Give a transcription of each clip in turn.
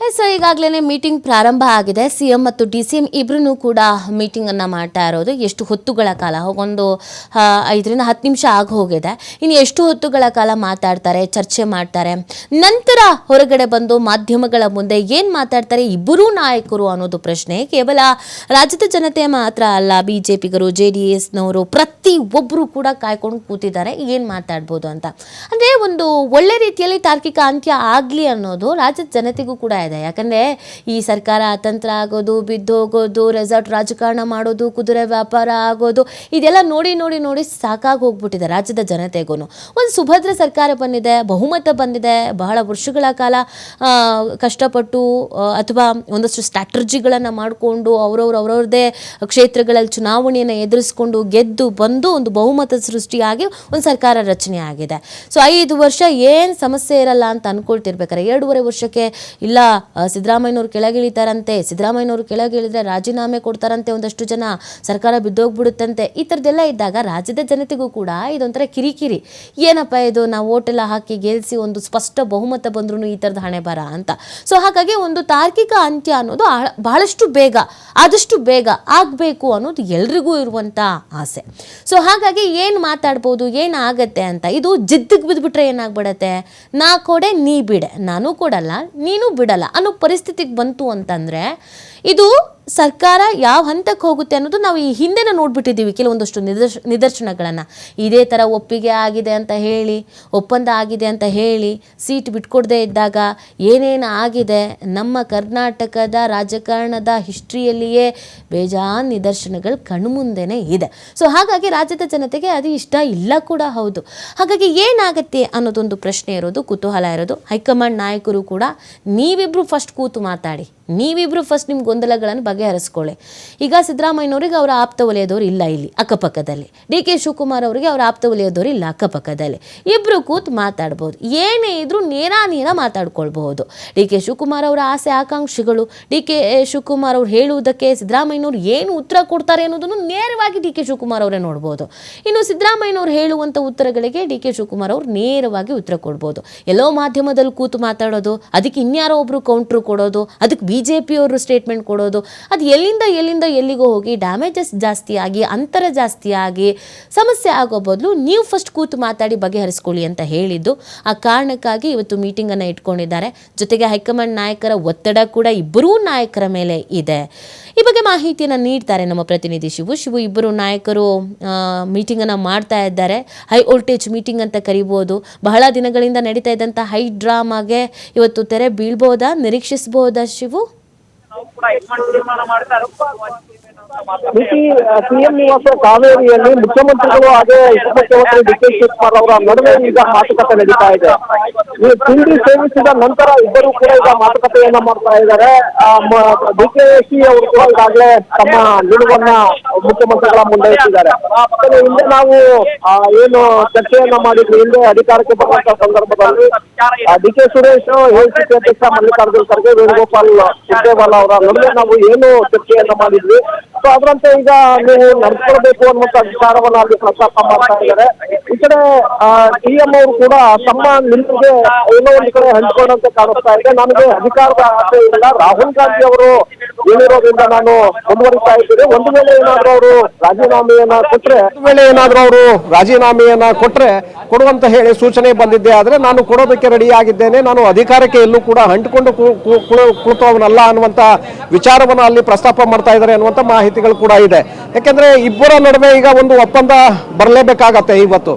S ಈಗಾಗಲೇ meeting ಪ್ರಾರಂಭ ಆಗಿದೆ. ಸಿ ಎಂ ಮತ್ತು ಡಿ ಸಿ ಎಂ ಇಬ್ಬರೂ ಕೂಡ ಮೀಟಿಂಗನ್ನು ಮಾಡ್ತಾ ಇರೋದು. ಎಷ್ಟು ಹೊತ್ತುಗಳ ಕಾಲ? ಒಂದು ಐದರಿಂದ ಹತ್ತು ನಿಮಿಷ ಆಗಿ ಹೋಗಿದೆ. ಇನ್ನು ಎಷ್ಟು ಹೊತ್ತುಗಳ ಕಾಲ ಮಾತಾಡ್ತಾರೆ, ಚರ್ಚೆ ಮಾಡ್ತಾರೆ? ನಂತರ ಹೊರಗಡೆ ಬಂದು ಮಾಧ್ಯಮಗಳ ಮುಂದೆ ಏನು ಮಾತಾಡ್ತಾರೆ, ಇಬ್ಬರೂ ನಾಯಕರು ಅನ್ನೋದು ಪ್ರಶ್ನೆ. ಕೇವಲ ರಾಜ್ಯದ ಜನತೆ ಮಾತ್ರ ಅಲ್ಲ ಬಿ ಜೆ ಪಿಗರು ಜೆ ಡಿ ಎಸ್ನವರು ಪ್ರತಿ ಒಬ್ಬರು ಕೂಡ ಕಾಯ್ಕೊಂಡು ಕೂತಿದ್ದಾರೆ. ಏನು ಮಾತಾಡ್ಬೋದು ಅಂತ. ಅಂದರೆ ಒಂದು ಒಳ್ಳೆ ರೀತಿಯಲ್ಲಿ ತಾರ್ಕಿಕ ಅಂತ್ಯ ಆಗಲಿ ಅನ್ನೋದು ರಾಜ್ಯದ ಜನತೆಗೂ ಕೂಡ ಇದೆ. ಯಾಕಂದರೆ ಈ ಸರ್ಕಾರ ಅತಂತ್ರ ಆಗೋದು ಬಿದ್ದೋಗೋದು ರೆಸಾರ್ಟ್ ರಾಜಕಾರಣ ಮಾಡೋದು, ಕುದುರೆ ವ್ಯಾಪಾರ ಆಗೋದು, ಇದೆಲ್ಲ ನೋಡಿ ನೋಡಿ ನೋಡಿ ಸಾಕಾಗಿ ಹೋಗ್ಬಿಟ್ಟಿದೆ ರಾಜ್ಯದ ಜನತೆಗೂ ಒಂದು ಸುಭದ್ರ ಸರ್ಕಾರ ಬಂದಿದೆ, ಬಹುಮತ ಬಂದಿದೆ, ಬಹಳ ವರ್ಷಗಳ ಕಾಲ ಕಷ್ಟಪಟ್ಟು ಅಥವಾ ಒಂದಷ್ಟು ಸ್ಟ್ರಾಟರ್ಜಿಗಳನ್ನು ಮಾಡಿಕೊಂಡು ಅವ್ರವ್ರು ಅವರವ್ರದೇ ಕ್ಷೇತ್ರಗಳಲ್ಲಿ ಚುನಾವಣೆಯನ್ನು ಎದುರಿಸ್ಕೊಂಡು ಗೆದ್ದು ಬಂದು ಒಂದು ಬಹುಮತ ಸೃಷ್ಟಿಯಾಗಿ ಒಂದು ಸರ್ಕಾರ ರಚನೆ ಆಗಿದೆ. ಸೊ, ಐದು ವರ್ಷ ಏನು ಸಮಸ್ಯೆ ಇರಲ್ಲ ಅಂತ ಅನ್ಕೊಳ್ತಿರ್ಬೇಕಾರೆ, ಎರಡೂವರೆ ವರ್ಷಕ್ಕೆ ಇಲ್ಲ ಸಿದ್ದರಾಮಯ್ಯನವ್ರು ಕೆಳಗಿಳಿತಾರಂತೆ ಸಿದ್ದರಾಮಯ್ಯನವ್ರು ಕೆಳಗಿಳಿದ್ರೆ ರಾಜೀನಾಮೆ ಕೊಡ್ತಾರಂತೆ ಒಂದಷ್ಟು ಜನ. ಸರ್ಕಾರ ಬಿದ್ದೋಗ್ಬಿಡುತ್ತಂತೆ. ಈ ಥರದ್ದೆಲ್ಲ ಇದ್ದಾಗ ರಾಜ್ಯದ ಜನತೆಗೂ ಕೂಡ ಇದೊಂಥರ ಕಿರಿಕಿರಿ. ಏನಪ್ಪ ಇದು? ನಾವು ಓಟೆಲ್ಲ ಹಾಕಿ ಗೆಲ್ಲಿಸಿ ಒಂದು ಸ್ಪಷ್ಟ ಬಹುಮತ ಬಂದ್ರೂ ಈ ಥರದ ಹಣೆ ಬರ ಅಂತ. ಸೊ ಹಾಗಾಗಿ ಒಂದು ತಾರ್ಕಿಕ ಅಂತ್ಯ ಅನ್ನೋದು ಬಹಳಷ್ಟು ಬೇಗ, ಆದಷ್ಟು ಬೇಗ ಆಗಬೇಕು ಅನ್ನೋದು ಎಲ್ರಿಗೂ ಇರುವಂಥ ಆಸೆ. ಸೊ ಹಾಗಾಗಿ ಏನು ಮಾತಾಡ್ಬೋದು, ಏನು ಆಗತ್ತೆ ಅಂತ ಇದು ಜಿದ್ದಿಗೆ ಬಿದ್ದುಬಿಟ್ರೆ ಏನಾಗ್ಬಿಡತ್ತೆ? ನಾ ಕೊಡೆ ನೀ ಬಿಡೆ. ನಾನು ಕೊಡಲ್ಲ, ನೀನು ಬಿಡಲ್ಲ. ಅನ್ನೋ ಪರಿಸ್ಥಿತಿಗೆ ಬಂತು ಅಂತಂದರೆ ಇದು ಸರ್ಕಾರ ಯಾವ ಹಂತಕ್ಕೆ ಹೋಗುತ್ತೆ ಅನ್ನೋದು ನಾವು ಈ ಹಿಂದೆ ನೋಡಿಬಿಟ್ಟಿದ್ದೀವಿ ಕೆಲವೊಂದಷ್ಟು ನಿದರ್ಶ ನಿದರ್ಶನಗಳನ್ನು. ಇದೇ ಥರ ಒಪ್ಪಿಗೆ ಆಗಿದೆ ಅಂತ ಹೇಳಿ, ಒಪ್ಪಂದ ಆಗಿದೆ ಅಂತ ಹೇಳಿ, ಸೀಟ್ ಬಿಟ್ಕೊಡದೆ ಇದ್ದಾಗ ಏನೇನು ಆಗಿದೆ, ನಮ್ಮ ಕರ್ನಾಟಕದ ರಾಜಕಾರಣದ ಹಿಸ್ಟ್ರಿಯಲ್ಲಿಯೇ ಬೇಜಾನ್ ನಿದರ್ಶನಗಳು ಕಣ್ಮುಂದೆನೇ ಇದೆ. ಸೊ ಹಾಗಾಗಿ ರಾಜ್ಯದ ಜನತೆಗೆ ಅದು ಇಷ್ಟ ಇಲ್ಲ ಕೂಡ ಹೌದು. ಹಾಗಾಗಿ ಏನಾಗುತ್ತೆ ಅನ್ನೋದೊಂದು ಪ್ರಶ್ನೆ ಇರೋದು, ಕುತೂಹಲ ಇರೋದು. ಹೈಕಮಾಂಡ್ ನಾಯಕರು ಕೂಡ ನೀವಿಬ್ಬರು ಫಸ್ಟ್ ಕೂತು ಮಾತಾಡಿ. ನೀವಿಬ್ರು ಫಸ್ಟ್ ನಿಮ್ಮ ಗೊಂದಲಗಳನ್ನು ಬಗೆಹರಿಸ್ಕೊಳ್ಳಿ ಈಗ ಸಿದ್ದರಾಮಯ್ಯನವ್ರಿಗೆ ಅವರ ಆಪ್ತ ವಲಯದವ್ರು ಇಲ್ಲ ಇಲ್ಲಿ, ಅಕ್ಕಪಕ್ಕದಲ್ಲಿ. ಡಿ ಕೆ ಶಿವಕುಮಾರ್ ಅವರಿಗೆ ಅವರ ಆಪ್ತ ವಲಯದವ್ರು ಇಲ್ಲ, ಅಕ್ಕಪಕ್ಕದಲ್ಲಿ. ಇಬ್ಬರು ಕೂತು ಮಾತಾಡ್ಬೋದು. ಏನೇ ಇದ್ರೂ ನೇರ ನೇರ ಮಾತಾಡ್ಕೊಳ್ಬಹುದು. ಡಿ ಕೆ ಶಿವಕುಮಾರ್ ಅವರ ಆಸೆ, ಆಕಾಂಕ್ಷಿಗಳು. ಡಿ ಕೆ ಶಿವಕುಮಾರ್ ಅವ್ರು ಹೇಳುವುದಕ್ಕೆ ಸಿದ್ದರಾಮಯ್ಯನವ್ರು ಏನು ಉತ್ತರ ಕೊಡ್ತಾರೆ ಅನ್ನೋದನ್ನು ನೇರವಾಗಿ ಡಿ ಕೆ ಶಿವಕುಮಾರ್ ಅವರೇ ನೋಡ್ಬೋದು. ಇನ್ನು ಸಿದ್ದರಾಮಯ್ಯನವ್ರು ಹೇಳುವಂಥ ಉತ್ತರಗಳಿಗೆ ಡಿ ಕೆ ಶಿವಕುಮಾರ್ ಅವರು ನೇರವಾಗಿ ಉತ್ತರ ಕೊಡ್ಬೋದು. ಎಲ್ಲೋ ಮಾಧ್ಯಮದಲ್ಲಿ ಕೂತು ಮಾತಾಡೋದು, ಅದಕ್ಕೆ ಇನ್ಯಾರೋ ಒಬ್ರು ಕೌಂಟ್ರು ಕೊಡೋದು, ಅದಕ್ಕೆ ಬಿ ಜೆ ಪಿಯವರು ಸ್ಟೇಟ್ಮೆಂಟ್ ಕೊಡೋದು ಅದು ಎಲ್ಲಿಂದ ಎಲ್ಲಿಂದ ಎಲ್ಲಿಗೋ ಹೋಗಿ ಡ್ಯಾಮೇಜಸ್ ಜಾಸ್ತಿ ಆಗಿ ಅಂತರ ಜಾಸ್ತಿ ಆಗಿ ಸಮಸ್ಯೆ ಆಗೋ ಬದಲು ನೀವು ಫಸ್ಟ್ ಕೂತು ಮಾತಾಡಿ ಬಗೆಹರಿಸ್ಕೊಳ್ಳಿ ಅಂತ ಹೇಳಿದ್ದು. ಆ ಕಾರಣಕ್ಕಾಗಿ ಇವತ್ತು ಮೀಟಿಂಗನ್ನು ಇಟ್ಕೊಂಡಿದ್ದಾರೆ. ಜೊತೆಗೆ ಹೈಕಮಾಂಡ್ ನಾಯಕರ ಒತ್ತಡ ಕೂಡ ಇಬ್ಬರೂ ನಾಯಕರ ಮೇಲೆ ಇದೆ. ಈ ಬಗ್ಗೆ ಮಾಹಿತಿಯನ್ನು ನೀಡ್ತಾರೆ ನಮ್ಮ ಪ್ರತಿನಿಧಿ ಶಿವು. ಶಿವು, ಇಬ್ಬರು ನಾಯಕರು ಮೀಟಿಂಗನ್ನು ಮಾಡ್ತಾ ಇದ್ದಾರೆ. ಹೈ ವೋಲ್ಟೇಜ್ ಮೀಟಿಂಗ್ ಅಂತ ಕರಿಬೋದು. ಬಹಳ ದಿನಗಳಿಂದ ನಡೀತಾ ಇದ್ದಂಥ ಹೈ ಡ್ರಾಮಾಗೆ ಇವತ್ತು ತೆರೆ ಬೀಳ್ಬೋದಾ? ನಿರೀಕ್ಷಿಸಬಹುದಾ ಶಿವು? ಸಿಎಂ ನಿವಾಸ ಕಾವೇರಿಯಲ್ಲಿ ಮುಖ್ಯಮಂತ್ರಿಗಳು ಹಾಗೆ ಉಪಮುಖ್ಯಮಂತ್ರಿ ಡಿ ಕೆ ಶಿವಕುಮಾರ್ ಅವರ ನಡುವೆ ಈಗ ಮಾತುಕತೆ ನಡೀತಾ ಇದೆ. ಈ ತಿಂಡಿ ಸೇವಿಸಿದ ನಂತರ ಇಬ್ಬರು ಕೂಡ ಈಗ ಮಾತುಕತೆಯನ್ನ ಮಾಡ್ತಾ ಇದ್ದಾರೆ. ಡಿ ಕೆ ಶಿ ಅವರು ಕೂಡ ಈಗಾಗಲೇ ತಮ್ಮ ನಿಲುವನ್ನ ಮುಖ್ಯಮಂತ್ರಿಗಳ ಮುಂದೆ ಇಟ್ಟಿದ್ದಾರೆ. ಹಿಂದೆ ನಾವು ಏನು ಚರ್ಚೆಯನ್ನ ಮಾಡಿದ್ವಿ. ಹಿಂದೆ ಅಧಿಕಾರಕ್ಕೆ ಬರುವಂತಹ ಸಂದರ್ಭದಲ್ಲಿ ಡಿ ಕೆ ಸುರೇಶ್ ಎಸಿಸಿ ಅಧ್ಯಕ್ಷ ಮಲ್ಲಿಕಾರ್ಜುನ್ ಖರ್ಗೆ, ವೇಣುಗೋಪಾಲ್ ಸುರ್ಜೇವಾಲಾ ಅವರ ನಡುವೆ ನಾವು ಏನು ಚರ್ಚೆಯನ್ನ ಮಾಡಿದ್ವಿ. ಸೊ ಅದರಂತೆ ಈಗ ನೀವು ನಡ್ಕೊಳ್ಬೇಕು ಅನ್ನುವಂತ ವಿಚಾರವನ್ನ ಅಲ್ಲಿ ಪ್ರಸ್ತಾಪ ಮಾಡ್ತಾ ಇದ್ದಾರೆ. ಈ ಕಡೆ ಸಿಎಂ ಅವರು ಕೂಡ ತಮ್ಮ ನಿಲುವಿಗೆ ಏನೋ ಒಂದು ಕಡೆ ಹಂಚಿಕೊಂಡಂತೆ ಕಾಣಿಸ್ತಾ ಇದೆ. ನನಗೆ ಅಧಿಕಾರದ ಆಸೆ ಇಲ್ಲ. ರಾಹುಲ್ ಗಾಂಧಿ ಅವರು ಹೇಳಿರೋದ್ರಿಂದ ನಾನು ಮುಂದುವರಿತಾ ಇದ್ದೀನಿ. ಒಂದು ವೇಳೆ ಏನಾದ್ರೂ ಅವರು ರಾಜೀನಾಮೆಯನ್ನ ಕೊಟ್ರೆ, ಒಂದು ವೇಳೆ ಏನಾದ್ರೂ ಅವರು ರಾಜೀನಾಮೆಯನ್ನ ಕೊಟ್ರೆ ಕೊಡುವಂತ ಹೇಳಿ ಸೂಚನೆ ಬಂದಿದ್ದೆ ಆದ್ರೆ ನಾನು ಕೊಡೋದಕ್ಕೆ ರೆಡಿ ಆಗಿದ್ದೇನೆ. ನಾನು ಅಧಿಕಾರಕ್ಕೆ ಎಲ್ಲೂ ಕೂಡ ಅಂಟಿಕೊಂಡು ಕುಳಿತವನಲ್ಲ ಅನ್ನುವಂತ ವಿಚಾರವನ್ನ ಅಲ್ಲಿ ಪ್ರಸ್ತಾಪ ಮಾಡ್ತಾ ಇದ್ದಾರೆ ಅನ್ನುವಂತ ಮಾಹಿತಿಗಳು ಕೂಡ ಇದೆ. ಯಾಕೆಂದ್ರೆ ಇಬ್ಬರ ನಡುವೆ ಈಗ ಒಂದು ಒಪ್ಪಂದ ಬರಲೇಬೇಕಾಗತ್ತೆ ಇವತ್ತು.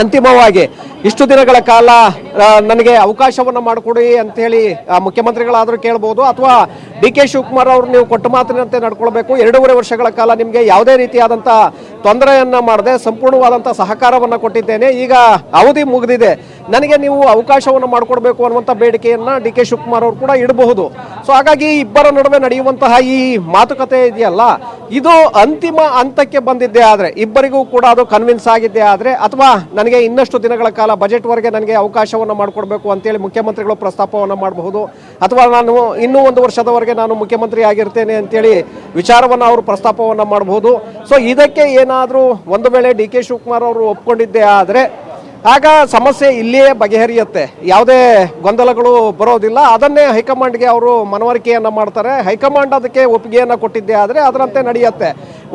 ಅಂತಿಮವಾಗಿ ಇಷ್ಟು ದಿನಗಳ ಕಾಲ ನನಗೆ ಅವಕಾಶವನ್ನು ಮಾಡಿಕೊಡಿ ಆ, ಮುಖ್ಯಮಂತ್ರಿಗಳಾದರೂ ಕೇಳ್ಬೋದು ಅಥವಾ ಡಿ ಕೆ ಶಿವಕುಮಾರ್ ಅವರು ನೀವು ಕೊಟ್ಟ ಮಾತಿನಂತೆ ನಡ್ಕೊಳ್ಬೇಕು. ಎರಡೂವರೆ ವರ್ಷಗಳ ಕಾಲ ನಿಮಗೆ ಯಾವುದೇ ರೀತಿಯಾದಂಥ ತೊಂದರೆಯನ್ನ ಮಾಡದೆ ಸಂಪೂರ್ಣವಾದಂಥ ಸಹಕಾರವನ್ನು ಕೊಟ್ಟಿದ್ದೇನೆ. ಈಗ ಅವಧಿ ಮುಗಿದಿದೆ. ನನಗೆ ನೀವು ಅವಕಾಶವನ್ನು ಮಾಡಿಕೊಡ್ಬೇಕು ಅನ್ನುವಂಥ ಬೇಡಿಕೆಯನ್ನ ಡಿ ಕೆ ಶಿವಕುಮಾರ್ ಅವರು ಕೂಡ ಇಡಬಹುದು. ಸೊ ಹಾಗಾಗಿ ಇಬ್ಬರ ನಡುವೆ ನಡೆಯುವಂತಹ ಈ ಮಾತುಕತೆ ಇದೆಯಲ್ಲ, ಇದು ಅಂತಿಮ ಹಂತಕ್ಕೆ ಬಂದಿದ್ದೇ ಆದರೆ, ಇಬ್ಬರಿಗೂ ಕೂಡ ಅದು ಕನ್ವಿನ್ಸ್ ಆಗಿದ್ದೇ ಆದರೆ, ಅಥವಾ ನನಗೆ ಇನ್ನಷ್ಟು ದಿನಗಳ ಕಾಲ ಬಜೆಟ್ ವರೆಗೆ ನನಗೆ ಅವಕಾಶವನ್ನು ಮಾಡಿಕೊಡ್ಬೇಕು ಅಂತೇಳಿ ಮುಖ್ಯಮಂತ್ರಿಗಳು ಪ್ರಸ್ತಾಪವನ್ನು ಮಾಡಬಹುದು, ಅಥವಾ ನಾನು ಇನ್ನೂ ಒಂದು ವರ್ಷದವರೆಗೆ ನಾನು ಮುಖ್ಯಮಂತ್ರಿ ಆಗಿರ್ತೇನೆ ಅಂತೇಳಿ ವಿಚಾರವನ್ನು ಅವರು ಪ್ರಸ್ತಾಪವನ್ನು ಮಾಡಬಹುದು ಸೊ ಇದಕ್ಕೆ ಏನಾದರೂ ಒಂದು ವೇಳೆ ಡಿ ಕೆ ಶಿವಕುಮಾರ್ ಅವರು ಒಪ್ಕೊಂಡಿದ್ದೇ ಆದರೆ ಆಗ ಸಮಸ್ಯೆ ಇಲ್ಲಿಯೇ ಬಗೆಹರಿಯುತ್ತೆ. ಯಾವುದೇ ಗೊಂದಲಗಳು ಬರೋದಿಲ್ಲ. ಅದನ್ನೇ ಹೈಕಮಾಂಡ್ಗೆ ಅವರು ಮನವರಿಕೆಯನ್ನು ಮಾಡ್ತಾರೆ. ಹೈಕಮಾಂಡ್ ಅದಕ್ಕೆ ಒಪ್ಪಿಗೆಯನ್ನು ಕೊಟ್ಟಿದ್ದೆ ಆದರೆ ಅದರಂತೆ ನಡೆಯುತ್ತೆ.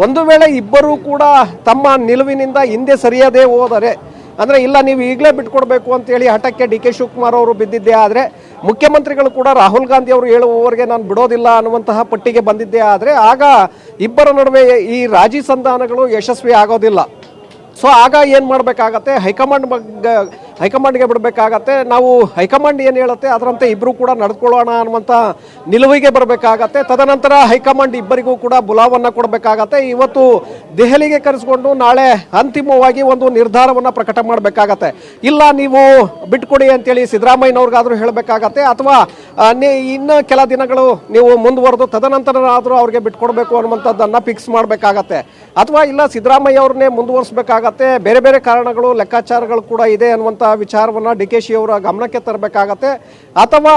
ಒಂದು ವೇಳೆ ಇಬ್ಬರೂ ಕೂಡ ತಮ್ಮ ನಿಲುವಿನಿಂದ ಹಿಂದೆ ಸರಿಯದೇ ಹೋದರೆ, ಅಂದರೆ ಇಲ್ಲ, ನೀವು ಈಗಲೇ ಬಿಟ್ಕೊಡ್ಬೇಕು ಅಂತೇಳಿ ಹಠಕ್ಕೆ ಡಿ ಕೆ ಶಿವಕುಮಾರ್ ಅವರು ಬಿದ್ದಿದ್ದೇ ಆದರೆ ಮುಖ್ಯಮಂತ್ರಿಗಳು ಕೂಡ ರಾಹುಲ್ ಗಾಂಧಿ ಅವರು ಹೇಳುವವರಿಗೆ ನಾನು ಬಿಡೋದಿಲ್ಲ ಅನ್ನುವಂತಹ ಪಟ್ಟಿಗೆ ಬಂದಿದ್ದೆ ಆದರೆ ಆಗ ಇಬ್ಬರ ನಡುವೆ ಈ ರಾಜಿ ಸಂಧಾನಗಳು ಯಶಸ್ವಿ ಆಗೋದಿಲ್ಲ. ಸೊ ಆಗ ಏನು ಮಾಡಬೇಕಾಗತ್ತೆ? ಹೈಕಮಾಂಡ್ ಹೈಕಮಾಂಡ್ಗೆ ಬಿಡಬೇಕಾಗತ್ತೆ. ನಾವು ಹೈಕಮಾಂಡ್ ಏನು ಹೇಳುತ್ತೆ, ಅದರಂತೆ ಇಬ್ಬರು ಕೂಡ ನಡೆದುಕೊಳ್ಳೋಣ ಅನ್ನುವಂಥ ನಿಲುವಿಗೆ ಬರಬೇಕಾಗತ್ತೆ. ತದನಂತರ ಹೈಕಮಾಂಡ್ ಇಬ್ಬರಿಗೂ ಕೂಡ ಬುಲಾವನ್ನು ಕೊಡಬೇಕಾಗತ್ತೆ. ಇವತ್ತು ದೆಹಲಿಗೆ ಕರೆಸಿಕೊಂಡು ನಾಳೆ ಅಂತಿಮವಾಗಿ ಒಂದು ನಿರ್ಧಾರವನ್ನು ಪ್ರಕಟ ಮಾಡಬೇಕಾಗತ್ತೆ. ಇಲ್ಲ, ನೀವು ಬಿಟ್ಕೊಡಿ ಅಂತೇಳಿ ಸಿದ್ದರಾಮಯ್ಯನವ್ರಿಗಾದರೂ ಹೇಳಬೇಕಾಗತ್ತೆ, ಅಥವಾ ಇನ್ನು ಕೆಲ ದಿನಗಳು ನೀವು ಮುಂದುವರೆದು ತದನಂತರನಾದರೂ ಅವ್ರಿಗೆ ಬಿಟ್ಕೊಡ್ಬೇಕು ಅನ್ನುವಂಥದ್ದನ್ನು ಫಿಕ್ಸ್ ಮಾಡಬೇಕಾಗತ್ತೆ. ಅಥವಾ, ಇಲ್ಲ, ಸಿದ್ದರಾಮಯ್ಯ ಅವ್ರನ್ನೇ ಮುಂದುವರಿಸಬೇಕಾಗತ್ತೆ. ಬೇರೆ ಬೇರೆ ಕಾರಣಗಳು, ಲೆಕ್ಕಾಚಾರಗಳು ಕೂಡ ಇದೆ ಅನ್ನುವಂಥ ವಿಚಾರವನ್ನು ಡಿ ಕೆ ಶಿ ಅವರ ಗಮನಕ್ಕೆ ತರಬೇಕಾಗತ್ತೆ. ಅಥವಾ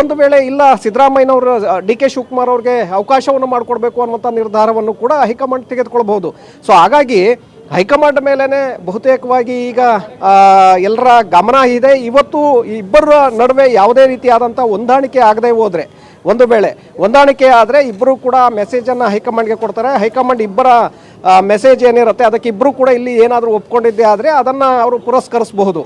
ಒಂದು ವೇಳೆ ಇಲ್ಲ ಸಿದ್ದರಾಮಯ್ಯನವರು ಡಿ ಕೆ ಶಿವಕುಮಾರ್ ಅವ್ರಿಗೆ ಅವಕಾಶವನ್ನು ಮಾಡಿಕೊಡ್ಬೇಕು ಅನ್ನುವಂಥ ನಿರ್ಧಾರವನ್ನು ಕೂಡ ಹೈಕಮಾಂಡ್ ತೆಗೆದುಕೊಳ್ಬಹುದು. ಸೊ, ಹಾಗಾಗಿ ಹೈಕಮಾಂಡ್ ಮೇಲೇ ಬಹುತೇಕವಾಗಿ ಈಗ ಎಲ್ಲರ ಗಮನ ಇದೆ. ಇವತ್ತು ಇಬ್ಬರ ನಡುವೆ ಯಾವುದೇ ರೀತಿಯಾದಂಥ ಹೊಂದಾಣಿಕೆ ಆಗದೆ ಹೋದರೆ, ಒಂದು ವೇಳೆ ಹೊಂದಾಣಿಕೆ ಆದರೆ ಇಬ್ಬರು ಕೂಡ ಮೆಸೇಜನ್ನು ಹೈಕಮಾಂಡ್ಗೆ ಕೊಡ್ತಾರೆ. ಹೈಕಮಾಂಡ್ ಇಬ್ಬರ ಮೆಸೇಜ್ ಏನಿರುತ್ತೆ, ಅದಕ್ಕೆ ಇಬ್ಬರು ಕೂಡ ಇಲ್ಲಿ ಏನಾದರೂ ಒಪ್ಕೊಂಡಿದ್ದೆ ಆದರೆ ಅದನ್ನು ಅವರು ಪುರಸ್ಕರಿಸಬಹುದು.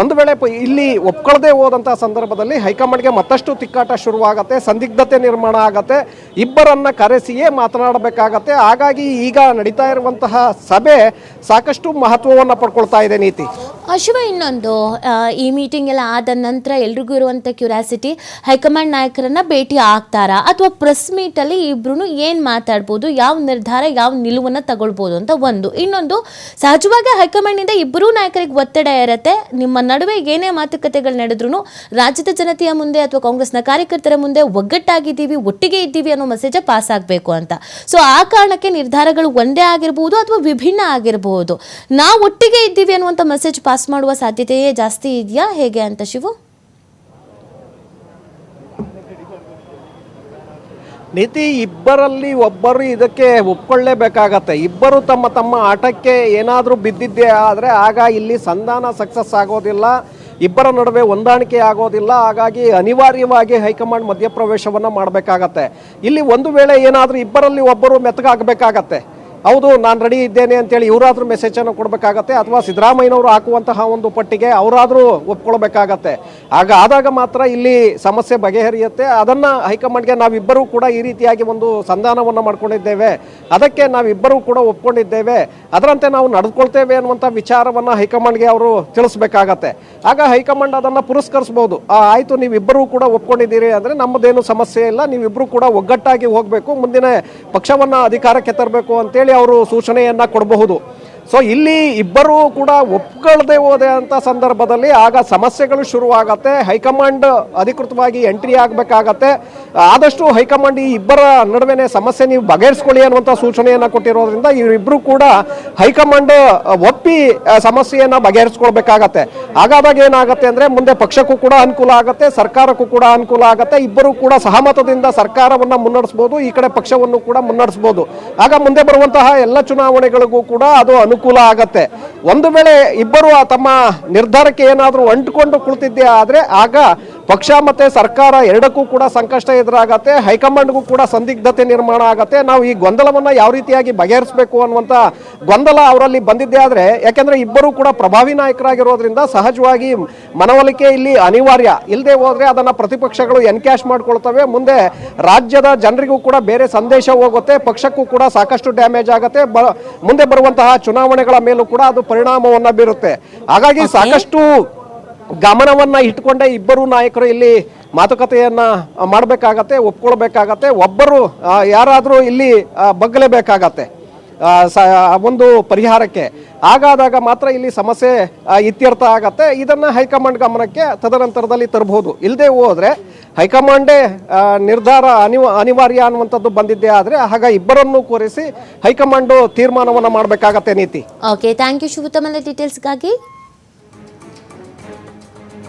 ಒಂದು ವೇಳೆ ಇಲ್ಲಿ ಒಪ್ಕೊಳ್ಳದೆ ಹೋದಂಥ ಸಂದರ್ಭದಲ್ಲಿ ಹೈಕಮಾಂಡ್ಗೆ ಮತ್ತಷ್ಟು ತಿಕ್ಕಾಟ ಶುರುವಾಗತ್ತೆ, ಸಂದಿಗ್ಧತೆ ನಿರ್ಮಾಣ ಆಗತ್ತೆ, ಇಬ್ಬರನ್ನ ಕರೆಸಿಯೇ ಮಾತನಾಡಬೇಕಾಗತ್ತೆ. ಹಾಗಾಗಿ ಈಗ ನಡೀತಾ ಇರುವಂತಹ ಸಭೆ ಸಾಕಷ್ಟು ಮಹತ್ವವನ್ನು ಪಡ್ಕೊಳ್ತಾ ಇದೆ ನೀತಿ. ಶಿವ ಇನ್ನೊಂದು ಈ ಮೀಟಿಂಗ್ ಎಲ್ಲ ಆದ ನಂತರ ಎಲ್ರಿಗೂ ಇರುವಂಥ ಕ್ಯೂರಿಯಾಸಿಟಿ ಹೈಕಮಾಂಡ್ ನಾಯಕರನ್ನ ಭೇಟಿ ಆಗ್ತಾರಾ? ಅಥವಾ ಪ್ರೆಸ್ ಮೀಟಲ್ಲಿ ಇಬ್ರು ಏನು ಮಾತಾಡ್ಬೋದು, ಯಾವ ನಿರ್ಧಾರ, ಯಾವ ನಿಲುವನ್ನು ತಗೊಳ್ಬೋದು ಅಂತ ಒಂದು. ಇನ್ನೊಂದು, ಸಹಜವಾಗಿ ಹೈಕಮಾಂಡ್ನಿಂದ ಇಬ್ಬರೂ ನಾಯಕರಿಗೆ ಒತ್ತಡ ಇರುತ್ತೆ, ನಿಮ್ಮ ನಡುವೆ ಏನೇ ಮಾತುಕತೆಗಳು ನಡೆದ್ರು ರಾಜ್ಯದ ಜನತೆಯ ಮುಂದೆ ಅಥವಾ ಕಾಂಗ್ರೆಸ್ನ ಕಾರ್ಯಕರ್ತರ ಮುಂದೆ ಒಗ್ಗಟ್ಟಾಗಿದ್ದೀವಿ, ಒಟ್ಟಿಗೆ ಇದ್ದೀವಿ ಅನ್ನೋ ಮೆಸೇಜ್ ಪಾಸ್ ಆಗಬೇಕು ಅಂತ. ಸೊ ಆ ಕಾರಣಕ್ಕೆ ನಿರ್ಧಾರಗಳು ಒಂದೇ ಆಗಿರಬಹುದು ಅಥವಾ ವಿಭಿನ್ನ ಆಗಿರಬಹುದು ನಾವು ಒಟ್ಟಿಗೆ ಇದ್ದೀವಿ ಅನ್ನುವಂಥ ಮೆಸೇಜ್ ಪಾಸ್ ಮಾಡುವ ಸಾಧ್ಯತೆಯೇ ಜಾಸ್ತಿ ಇದೆಯಾ? ಹೇಗೆ ಅಂತ ಶಿವು? ನೀತಿ ಇಬ್ಬರಲ್ಲಿ ಒಬ್ಬರು ಇದಕ್ಕೆ ಒಪ್ಕೊಳ್ಳೇಬೇಕಾಗತ್ತೆ. ಇಬ್ಬರು ತಮ್ಮ ತಮ್ಮ ಆಟಕ್ಕೆ ಏನಾದರೂ ಬಿದ್ದಿದ್ದೇ ಆದರೆ ಆಗ ಇಲ್ಲಿ ಸಂಧಾನ ಸಕ್ಸಸ್ ಆಗೋದಿಲ್ಲ. ಇಬ್ಬರ ನಡುವೆ ಹೊಂದಾಣಿಕೆ ಆಗೋದಿಲ್ಲ. ಹಾಗಾಗಿ ಅನಿವಾರ್ಯವಾಗಿ ಹೈಕಮಾಂಡ್ ಮಧ್ಯಪ್ರವೇಶವನ್ನು ಮಾಡಬೇಕಾಗತ್ತೆ. ಇಲ್ಲಿ ಒಂದು ವೇಳೆ ಏನಾದರೂ ಇಬ್ಬರಲ್ಲಿ ಒಬ್ಬರು ಮೆತ್ತಗಾಗಬೇಕಾಗತ್ತೆ. ಹೌದು, ನಾನು ರೆಡಿ ಇದ್ದೇನೆ ಅಂತೇಳಿ ಇವರಾದ್ರೂ ಮೆಸೇಜನ್ನು ಕೊಡಬೇಕಾಗತ್ತೆ ಅಥವಾ ಸಿದ್ದರಾಮಯ್ಯನವರು ಹಾಕುವಂತಹ ಒಂದು ಪಟ್ಟಿಗೆ ಅವರಾದರೂ ಒಪ್ಕೊಳ್ಬೇಕಾಗತ್ತೆ. ಆಗ ಆದಾಗ ಮಾತ್ರ ಇಲ್ಲಿ ಸಮಸ್ಯೆ ಬಗೆಹರಿಯುತ್ತೆ. ಅದನ್ನು ಹೈಕಮಾಂಡ್ಗೆ ನಾವಿಬ್ಬರೂ ಕೂಡ ಈ ರೀತಿಯಾಗಿ ಒಂದು ಸಂಧಾನವನ್ನು ಮಾಡಿಕೊಂಡಿದ್ದೇವೆ. ಅದಕ್ಕೆ ನಾವಿಬ್ಬರೂ ಕೂಡ ಒಪ್ಕೊಂಡಿದ್ದೇವೆ. ಅದರಂತೆ ನಾವು ನಡೆದುಕೊಳ್ತೇವೆ ಅನ್ನುವಂಥ ವಿಚಾರವನ್ನು ಹೈಕಮಾಂಡ್ಗೆ ಅವರು ತಿಳಿಸ್ಬೇಕಾಗತ್ತೆ. ಆಗ ಹೈಕಮಾಂಡ್ ಅದನ್ನು ಪುರಸ್ಕರಿಸ್ಬೋದು. ಆಯಿತು ಆಯ್ತು, ನೀವಿಬ್ಬರೂ ಕೂಡ ಒಪ್ಕೊಂಡಿದ್ದೀರಿ ಅಂದರೆ ನಮ್ಮದೇನು ಸಮಸ್ಯೆ ಇಲ್ಲ. ನೀವಿಬ್ಬರೂ ಕೂಡ ಒಗ್ಗಟ್ಟಾಗಿ ಹೋಗಬೇಕು. ಮುಂದಿನ ಪಕ್ಷವನ್ನು ಅಧಿಕಾರಕ್ಕೆ ತರಬೇಕು ಅಂತೇಳಿ ಅವರು ಸೂಚನೆಯನ್ನ ಕೊಡಬಹುದು. ಸೊ ಇಲ್ಲಿ ಇಬ್ಬರೂ ಕೂಡ ಒಪ್ಕೊಳ್ಳದೆ ಹೋದೆ ಅಂತ ಸಂದರ್ಭದಲ್ಲಿ ಆಗ ಸಮಸ್ಯೆಗಳು ಶುರುವಾಗತ್ತೆ. ಹೈಕಮಾಂಡ್ ಅಧಿಕೃತವಾಗಿ ಎಂಟ್ರಿ ಆಗಬೇಕಾಗತ್ತೆ. ಆದಷ್ಟು ಹೈಕಮಾಂಡ್ ಈ ಇಬ್ಬರ ನಡುವೆ ಸಮಸ್ಯೆ ನೀವು ಬಗೆಹರಿಸ್ಕೊಳ್ಳಿ ಅನ್ನುವಂಥ ಸೂಚನೆಯನ್ನು ಕೊಟ್ಟಿರೋದ್ರಿಂದ ಇವರಿಬ್ಬರು ಕೂಡ ಹೈಕಮಾಂಡ್ ಒಪ್ಪಿ ಸಮಸ್ಯೆಯನ್ನು ಬಗೆಹರಿಸ್ಕೊಳ್ಬೇಕಾಗತ್ತೆ. ಹಾಗಾದಾಗ ಏನಾಗುತ್ತೆ ಅಂದರೆ ಮುಂದೆ ಪಕ್ಷಕ್ಕೂ ಕೂಡ ಅನುಕೂಲ ಆಗುತ್ತೆ, ಸರ್ಕಾರಕ್ಕೂ ಕೂಡ ಅನುಕೂಲ ಆಗುತ್ತೆ, ಇಬ್ಬರು ಕೂಡ ಸಹಮತದಿಂದ ಸರ್ಕಾರವನ್ನು ಮುನ್ನಡೆಸ್ಬೋದು, ಈ ಕಡೆ ಪಕ್ಷವನ್ನು ಕೂಡ ಮುನ್ನಡೆಸ್ಬೋದು. ಆಗ ಮುಂದೆ ಬರುವಂತಹ ಎಲ್ಲ ಚುನಾವಣೆಗಳಿಗೂ ಕೂಡ ಅದು ಅನುಕೂಲ ಆಗತ್ತೆ. ಒಂದು ವೇಳೆ ಇಬ್ಬರು ತಮ್ಮ ನಿರ್ಧಾರಕ್ಕೆ ಏನಾದರೂ ಅಂಟುಕೊಂಡು ಕುಳಿತಿದ್ದೆ ಆದರೆ ಆಗ ಪಕ್ಷ ಮತ್ತೆ ಸರ್ಕಾರ ಎರಡಕ್ಕೂ ಕೂಡ ಸಂಕಷ್ಟ ಎದುರಾಗತ್ತೆ ಹೈಕಮಾಂಡ್ಗೂ ಕೂಡ ಸಂದಿಗ್ಧತೆ ನಿರ್ಮಾಣ ಆಗತ್ತೆ. ನಾವು ಈ ಗೊಂದಲವನ್ನ ಯಾವ ರೀತಿಯಾಗಿ ಬಗೆಹರಿಸಬೇಕು ಅನ್ನುವಂತ ಗೊಂದಲ ಅವರಲ್ಲಿ ಬಂದಿದ್ದೇ ಆದರೆ ಯಾಕೆಂದ್ರೆ ಇಬ್ಬರೂ ಕೂಡ ಪ್ರಭಾವಿ ನಾಯಕರಾಗಿರೋದ್ರಿಂದ ಸಹಜವಾಗಿ ಮನವೊಲಿಕೆ ಇಲ್ಲಿ ಅನಿವಾರ್ಯ. ಇಲ್ಲದೆ ಹೋದರೆ ಅದನ್ನ ಪ್ರತಿಪಕ್ಷಗಳು ಎನ್ಕ್ಯಾಶ್ ಮಾಡ್ಕೊಳ್ತವೆ. ಮುಂದೆ ರಾಜ್ಯದ ಜನರಿಗೂ ಕೂಡ ಬೇರೆ ಸಂದೇಶ ಹೋಗುತ್ತೆ. ಪಕ್ಷಕ್ಕೂ ಕೂಡ ಸಾಕಷ್ಟು ಡ್ಯಾಮೇಜ್ ಆಗುತ್ತೆ. ಬ- ಮುಂದೆ ಬರುವಂತಹ ಚುನಾವಣೆಗಳ ಮೇಲೂ ಕೂಡ ಅದು ಪರಿಣಾಮವನ್ನ ಬೀರುತ್ತೆ. ಹಾಗಾಗಿ ಸಾಕಷ್ಟು ಗಮನವನ್ನ ಇಟ್ಕೊಂಡೇ ಇಬ್ಬರು ನಾಯಕರು ಇಲ್ಲಿ ಮಾತುಕತೆಯನ್ನು ಮಾಡಬೇಕಾಗತ್ತೆ, ಒಪ್ಕೊಳ್ಬೇಕಾಗತ್ತೆ. ಒಬ್ಬರು ಯಾರಾದರೂ ಇಲ್ಲಿ ಬಗ್ಗಲೇಬೇಕಾಗತ್ತೆ ಸ- ಒಂದು ಪರಿಹಾರಕ್ಕೆ. ಹಾಗಾದಾಗ ಮಾತ್ರ ಇಲ್ಲಿ ಸಮಸ್ಯೆ ಇತ್ಯರ್ಥ ಆಗತ್ತೆ. ಇದನ್ನ ಹೈಕಮಾಂಡ್ ಗಮನಕ್ಕೆ ತದನಂತರದಲ್ಲಿ ತರಬಹುದು. ಇಲ್ಲದೆ ಹೋದ್ರೆ ಹೈಕಮಾಂಡೇ ನಿರ್ಧಾರ ಅನಿವ, ಅನಿವಾರ್ಯ ಅನ್ನುವಂಥದ್ದು ಬಂದಿದ್ದೇ ಆದರೆ ಆಗ ಇಬ್ಬರನ್ನು ಕೂರಿಸಿ ಹೈಕಮಾಂಡು ತೀರ್ಮಾನವನ್ನು ಮಾಡಬೇಕಾಗತ್ತೆ ನೀತಿ. Okay thank you Shubha ಡೀಟೇಲ್ಸ್ಗಾಗಿ